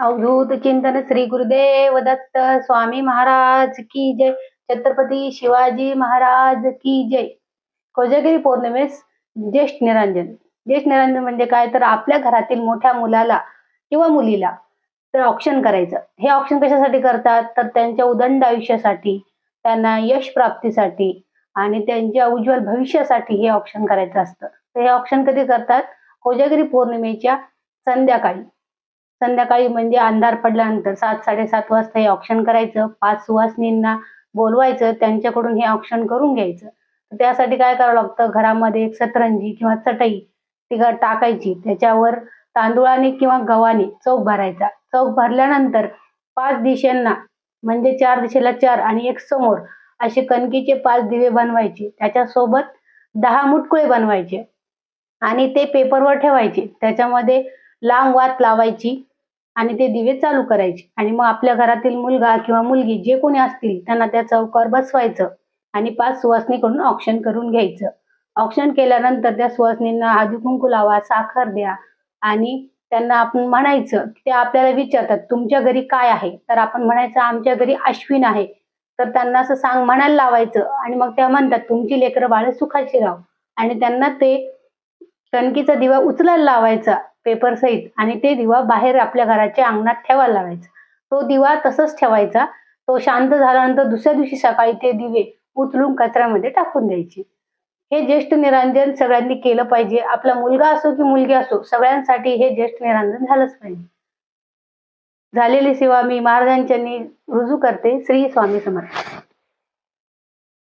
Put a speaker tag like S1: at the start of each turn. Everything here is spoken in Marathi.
S1: अवधूत चिंतन श्री गुरुदेव दत्त स्वामी महाराज की जय. छत्रपती शिवाजी महाराज की जय. कोजागिरी पौर्णिमेस ज्येष्ठ निरंजन. ज्येष्ठ निरंजन म्हणजे काय? तर आपल्या घरातील मोठ्या मुलाला किंवा मुलीला तर ऑप्शन करायचं. हे ऑप्शन कशासाठी करतात? तर त्यांच्या उदंड आयुष्यासाठी त्यांना यश प्राप्तीसाठी आणि त्यांच्या उज्ज्वल भविष्यासाठी हे ऑप्शन करायचं असतं. तर हे ऑप्शन कधी करतात? कोजागिरी पौर्णिमेच्या संध्याकाळी. संध्याकाळी म्हणजे अंधार पडल्यानंतर सात साडेसात वाजता हे ऑप्शन करायचं. पाच सुवासनींना बोलवायचं. त्यांच्याकडून हे ऑप्शन करून घ्यायचं. त्यासाठी काय करावं लागतं? घरामध्ये एक सतरंजी किंवा चटई ती टाकायची. त्याच्यावर तांदुळाने किंवा गव्हाने चौक भरायचा. चौक भरल्यानंतर पाच दिशेंना म्हणजे चार दिशेला चार आणि एक समोर असे कणकीचे पाच दिवे बनवायचे. त्याच्यासोबत दहा मुटकुळे बनवायचे आणि ते पेपरवर ठेवायचे. त्याच्यामध्ये लांब वात लावायची. आणि ते दिवे चालू करायचे. आणि मग आपल्या घरातील मुलगा किंवा मुलगी जे कोणी असतील त्यांना त्या चौकावर बसवायचं आणि पाच सुवासनीकडून ऑप्शन करून घ्यायचं. ऑप्शन केल्यानंतर त्या सुवासनींना हळदी कुंकू लावा साखर द्या आणि त्यांना आपण म्हणायचं ते आपल्याला विचारतात तुमच्या घरी काय आहे? तर आपण म्हणायचं आमच्या घरी अश्विन आहे. तर त्यांना असं सांग म्हणायला लावायचं आणि मग त्या म्हणतात तुमची लेकरं बाळ सुखाची राहू. आणि त्यांना ते कणकीचा दिवा उचलायला लावायचा. पेपर सहित आणि ते दिवा बाहेर आपल्या घराच्या अंगणात ठेवायला लावायचा. तो दिवा तसंच ठेवायचा. तो शांत झाल्यानंतर दुसऱ्या दिवशी सकाळी ते दिवे उचलून कचऱ्यामध्ये टाकून द्यायचे. हे ज्येष्ठ निरांजन सगळ्यांनी केलं पाहिजे. आपला मुलगा असो की मुलगी असो सगळ्यांसाठी हे ज्येष्ठ निरांजन झालंच पाहिजे. झालेली सेवा मी महाराजांच्यांनी रुजू करते. श्री स्वामी समर्थ.